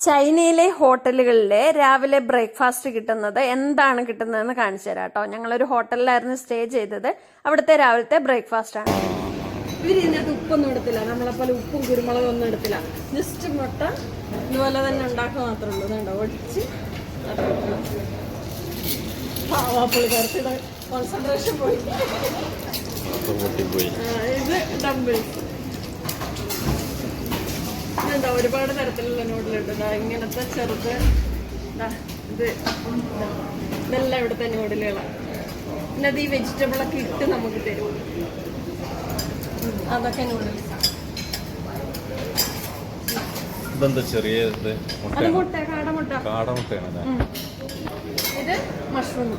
ചൈനയിലെ ഹോട്ടലുകളിലെ രാവിലെ ബ്രേക്ക്ഫാസ്റ്റ് കിട്ടുന്നത് എന്താണ് കിട്ടുന്നതെന്ന് കാണിച്ചു തരാം കേട്ടോ. ഞങ്ങളൊരു ഹോട്ടലിലായിരുന്നു സ്റ്റേ ചെയ്തത്. അവിടുത്തെ രാവിലത്തെ ബ്രേക്ക്ഫാസ്റ്റ് ആണ്. ഇവർ ഇതിനകത്ത് ഉപ്പൊന്നും എടുത്തില്ല നമ്മളെ പോലെ ഉപ്പും കുരുമുളകും ഒന്നും എടുത്തില്ല ജസ്റ്റ് മുട്ട ഇതുപോലെ തന്നെ ഉണ്ടാക്കുക മാത്രമേ ഉള്ളൂ. ഇതുണ്ടോ? ഒടിച്ച് കോൺസെൻട്രേഷൻ പോയി. ആ, ഇത് ഡംബിൾസ് ഇതുണ്ടോ ഒരുപാട് തരത്തിലുള്ള നൂഡിലുണ്ട് ദാ ഇങ്ങനത്തെ ചെറുത് ഇത് നല്ല ഇതെല്ലാം ഇവിടുത്തെ നൂഡിലുകളാണ് പിന്നെ അത് ഈ വെജിറ്റബിൾ ഒക്കെ ഇട്ട് നമുക്ക് തരും. അതൊക്കെ നൂഡിൽസ് ഇതെന്താ ചെറിയ ഇത്? അത് മുട്ട മുട്ട. കാടമുട്ട കാടമുട്ടയാണല്ലേ? ഉം. ഇത് മഷ്റൂം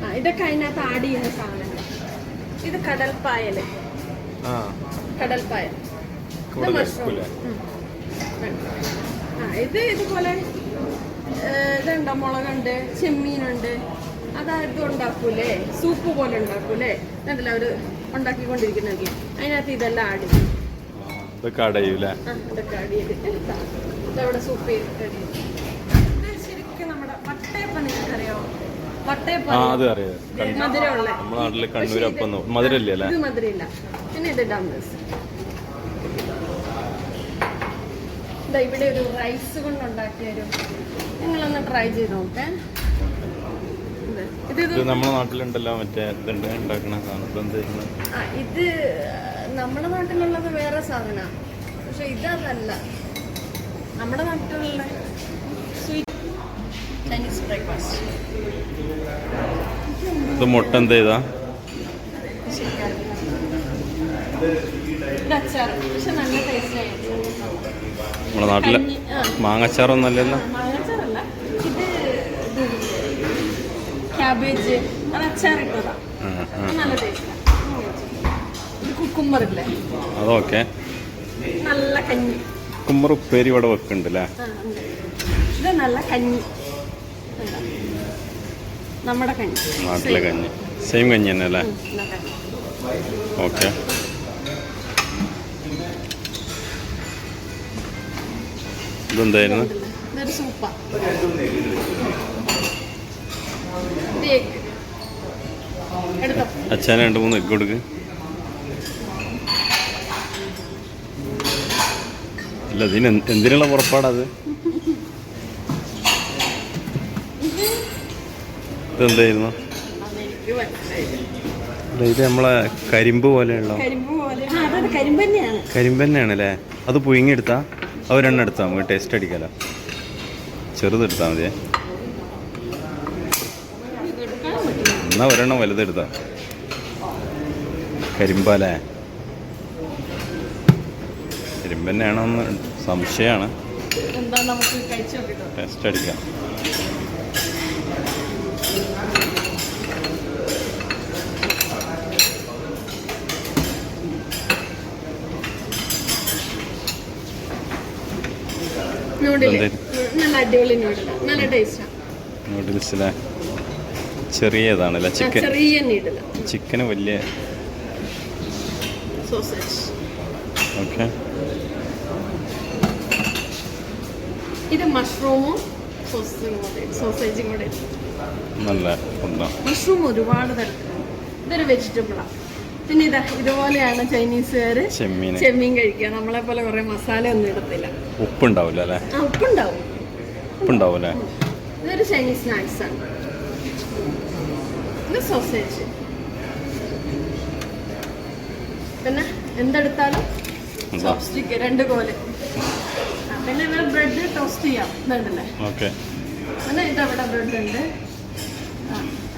ആ ഇതൊക്കെ അതിനകത്ത് ആഡ് ചെയ്യുന്ന സാധനങ്ങൾ ഇത് കടൽപ്പായൽ. ആ. കടൽപ്പായൽ. ഇത് മഷ്റൂം. ആ ഇത് ഇതുപോലെ ഇതുണ്ട മുളകുണ്ട് ചെമ്മീനുണ്ട്. അതായത് ഉണ്ടാക്കൂലേ? സൂപ്പ് പോലെ ഉണ്ടാക്കൂലേ? എന്നിട്ടല്ല അവർ ഉണ്ടാക്കിക്കൊണ്ടിരിക്കുന്നെങ്കിൽ. അതിനകത്ത് ഇതെല്ലാം ആടി ചെയ്യും. ഇത് കടയൂലേ ആ ഇതൊക്കെ ആഡ് ചെയ്തിട്ട് ഇതാ. ഇതവിടെ സൂപ്പ് ചെയ്ത് ready ഇത് ശരിക്കും നമ്മുടെ വട്ടയപ്പം നിങ്ങൾക്കറിയാമോ മധുരമുള്ള നമ്മുടെ നാട്ടിൽ കണ്ണൂരപ്പം. മധുരല്ലേ ഇത് മധുരമില്ല. പിന്നെ ഇത് ഡംബിൾസ്. ഇതാ ഇവിടെ ഒരു റൈസ് കൊണ്ട് ഉണ്ടാക്കിയ ഒരു നിങ്ങളൊന്ന് ട്രൈ ചെയ്ത് നോക്കേ. ഇത് നമ്മുടെ നാട്ടിലുണ്ടല്ലോ മറ്റേ ഉണ്ടാക്കണ സാധനം. ആ ഇത് നമ്മുടെ നാട്ടിലുള്ളത് വേറെ സാധന. പക്ഷെ ഇതല്ല നമ്മുടെ നാട്ടിലുള്ള സ്വീറ്റ് ചൈനീസ് ബ്രേക്ക്ഫാസ്റ്റ് ഇത് മുട്ട എന്ത് ചെയ്താ? അച്ചാർ പക്ഷെ നല്ല ടേസ്റ്റ് ആയിട്ട് നമ്മുടെ നാട്ടിലെ. മാങ്ങച്ചാറൊന്നും അല്ലല്ലോ ക്യാബേജ് അതൊക്കെ. നല്ല കഞ്ഞി. കുമ്മർ ഉപ്പേരി ഇവിടെ വെക്കുന്നുണ്ട് അല്ലേ ഇത് നല്ല കഞ്ഞി. നമ്മുടെ കഞ്ഞി. നാട്ടിലെ കഞ്ഞി. സെയിം കഞ്ഞി തന്നെ അല്ലേ. ഓക്കെ ഇതെന്തായിരുന്നു? അച്ഛൻ ഇതൊരു സൂപ്പാ. അച്ഛനെ രണ്ട് മൂന്ന് എഗ് കൊടുക്ക്. അല്ല ഇതിന് എന്ത് എന്തിനുള്ള പുറപ്പാടത് ഇതെന്തായിരുന്നു? ഇത് നമ്മളെ കരിമ്പ് പോലെയുള്ള കരിമ്പ് തന്നെയാണ്. അല്ലേ അത് പുഴുങ്ങിയെടുത്താ ഒരെണ്ണം എടുത്താൽ നമുക്ക് ടേസ്റ്റ് അടിക്കാലോ. ചെറുതെടുത്താൽ മതിയേ ഇത് എടുക്കാൻ പറ്റില്ല എന്നാ ഒരെണ്ണം വലുതെടുത്താ കരിമ്പാലേ കരിമ്പന്നെയാണോ എന്ന് സംശയമാണ്. ടേസ്റ്റ് അടിക്കാം. നല്ല അടിപൊളി നല്ല ടേസ്റ്റാണ് നൂഡിൽസിലെ ചെറിയതാണല്ലേ? ചിക്കൻ. ചെറിയ ചിക്കന് വലിയ സോസേജ്. ഓക്കെ. ഇത് മഷ്റൂമും സോസേജും കൂടെ. നല്ല ഫുഡാണ് മഷ്റൂം ഒരുപാട് തരത്തിലുണ്ട്. ഇതൊരു വെജിറ്റബിളാണ് പിന്നെ ഇതാ ഇതുപോലെയാണ് ചൈനീസുകാർ ചെമ്മീൻ. ചെമ്മീൻ കഴിക്കുക. നമ്മളെ പോലെ കുറെ മസാല ഒന്നും ഇടത്തില്ല. ഉപ്പുണ്ടാവില്ല അല്ലേ? ഉപ്പുണ്ടാവും ഉപ്പുണ്ടാവും. അല്ലേ ഇതൊരു ചൈനീസ് സ്നാക്സ് ആണ്. ഇത് സോസേജ് പിന്നെ എന്തെടുത്താലും എന്താ? ചോപ്സ്റ്റിക്ക് രണ്ട് കോൽ പിന്നെ ഇവിടെ ബ്രെഡ് ടോസ്റ്റ് ചെയ്യാം. ഇതുണ്ടല്ലേ? ഓക്കെ. പിന്നെ ഇതവിടെ ബ്രെഡ് ഉണ്ട്.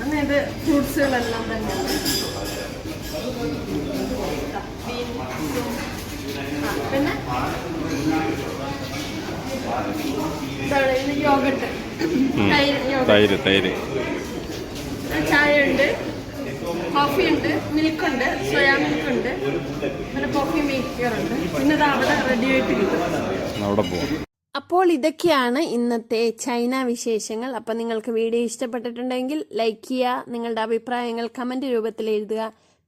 അങ്ങനെ ഇത് ഫ്രൂട്ട്സുകളെല്ലാം പിന്നെ? തൈര് യോഗട്ട്. തൈര് തൈര്. ചായ ഉണ്ട് കോഫി ഉണ്ട് മിൽക്ക് ഉണ്ട് സോയാ മിൽക്ക് ഉണ്ട് പിന്നെ കോഫി മേക്കർ ഉണ്ട് പിന്നെ ഇത് അവിടെ റെഡി ആയിട്ട് കിട്ടും അവിടെ പോവാം. അപ്പോൾ ഇതൊക്കെയാണ് ഇന്നത്തെ ചൈന വിശേഷങ്ങൾ. അപ്പോൾ നിങ്ങൾക്ക് വീഡിയോ ഇഷ്ടപ്പെട്ടിട്ടുണ്ടെങ്കിൽ ലൈക്ക് ചെയ്യുക നിങ്ങളുടെ അഭിപ്രായങ്ങൾ കമന്റ് രൂപത്തിൽ എഴുതുക.